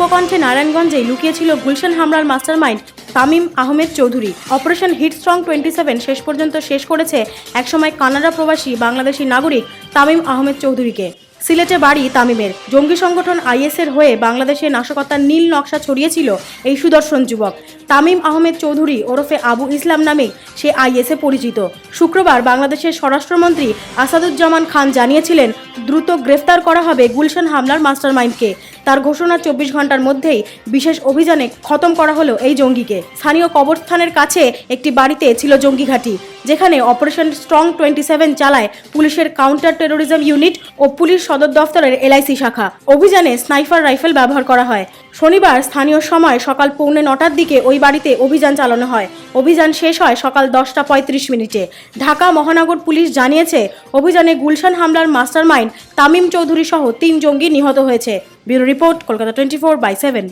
ঢাকার উপকণ্ঠে নারায়ণগঞ্জে লুকিয়েছিল গুলশান হামলার mastermind Tamim Ahmed Chowdhury. Operation hit strong twenty seven শেষ পর্যন্ত শেষ করেছে একসময় কানাডা প্রবাসী বাংলাদেশি নাগরিক তামিম আহমেদ চৌধুরীকে। সিলেটে বাড়ি তামিমের। জঙ্গি সংগঠন আইএসের হয়ে বাংলাদেশে নাশকতার নীল নকশা ছড়িয়েছিল এই সুদর্শন যুবক। তামিম আহমেদ চৌধুরী ওরফে আবু ইসলাম নামে সে আইএসএ পরিচিত। শুক্রবার বাংলাদেশের স্বরাষ্ট্রমন্ত্রী আসাদুজ্জামান খান জানিয়েছিলেন দ্রুত গ্রেফতার করা হবে গুলশান হামলার মাস্টারমাইন্ডকে। তার ঘোষণা চব্বিশ ঘণ্টার মধ্যেই বিশেষ অভিযানে খতম করা হলো এই জঙ্গিকে। স্থানীয় কবরস্থানের কাছে একটি বাড়িতে ছিল জঙ্গি ঘাঁটি, যেখানে অপারেশন স্ট্রং টোয়েন্টি সেভেন চালায় পুলিশের কাউন্টার টেরোরিজম ইউনিট ও পুলিশ সদর দফতরের এলআইসি শাখা। অভিযানে স্নাইফার রাইফেল ব্যবহার করা হয়। শনিবার স্থানীয় সময় সকাল পৌনে নটার দিকে ওই বাড়িতে অভিযান চালানো হয়। অভিযান শেষ হয় সকাল দশটা পঁয়ত্রিশ মিনিটে। ঢাকা মহানগর পুলিশ জানিয়েছে, অভিযানে গুলশান হামলার মাস্টারমাইন্ড তামিম চৌধুরী সহ তিন জঙ্গি নিহত হয়েছে। Bureau report Kolkata twenty four by seven.